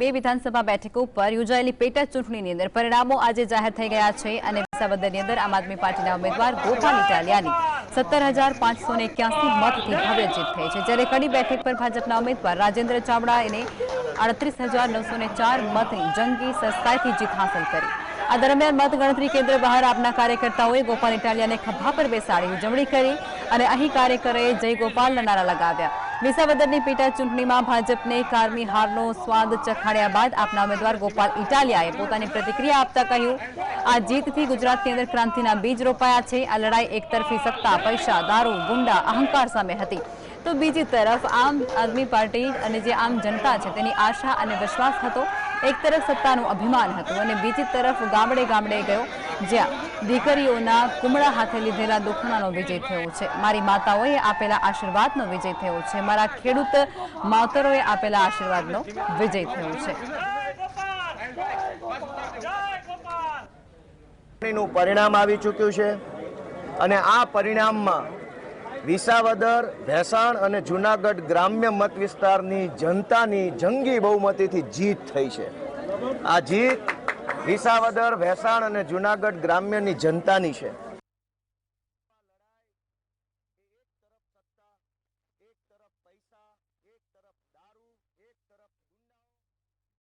બે વિધાનસભા બેઠકો પર યોજાયેલી પેટા ચૂંટણીની અંદર પરિણામો આજે જાહેર થઈ ગયા છે અને વિસાવદરની અંદર આમ આદમી પાર્ટીના ઉમેદવાર ગોપાલ ઇટાલિયાની સત્તર હજાર પાંચસો ને એક્યાસી મતથી ભવ્ય જીત થઈ છે. જ્યારે કડી બેઠક પર ભાજપના ઉમેદવાર રાજેન્દ્ર ચાવડા એને અડત્રીસ હજાર નવસો ને ચાર મતની જંગી સસ્તાઈથી જીત હાંસલ કરી. આ દરમિયાન મતગણતરી કેન્દ્ર બહાર આપના કાર્યકર્તાઓએ ગોપાલ ઇટાલિયાને ખભા પર બેસાડી ઉજવણી કરી અને અહીં કાર્યકરોએ જય ગોપાલના નારા લગાવ્યા. વિસાવદરની પેટા ચૂંટણીમાં ભાજપને કારમી હારનો સ્વાદ ચખાડ્યા બાદ આપના ઉમેદવાર ગોપાલ ઇટાલિયાએ પોતાની પ્રતિક્રિયા આપતા કહ્યું, આ જીતથી ગુજરાતની અંદર ક્રાંતિના બીજ રોપાયા છે. આ લડાઈ એકતરફી સત્તા, પૈસા, દારૂ, ગુંડા, અહંકાર સામે હતી. તો બીજી તરફ આમ આદમી પાર્ટી અને જે આમ જનતા છે તેની આશા અને વિશ્વાસ હતો, એક તરફ સત્તાનું અભિમાન હતું અને બીજી તરફ ગામડે ગામડે ગયો જ્યાં દીકરીઓના કુમળા હાથે લીધેલા દુખણાનો વિજય થયો છે. મારી માતાઓએ આપેલા આશીર્વાદનો વિજય થયો છે. મારા ખેડૂત માવતરોએ આપેલા આશીર્વાદનો વિજય થયો છે. પરિણામ આવી ચૂક્યું છે અને આ પરિણામમાં વિસાવદર, ભેસાણ અને જુનાગઢ ગ્રામ્ય મત વિસ્તારની જનતાની જંગી બહુમતીથી જીત થઈ છે. આ જીત વિસાવદર વેસાણ અને જુનાગઢ ગ્રામ્યની જનતાની છે.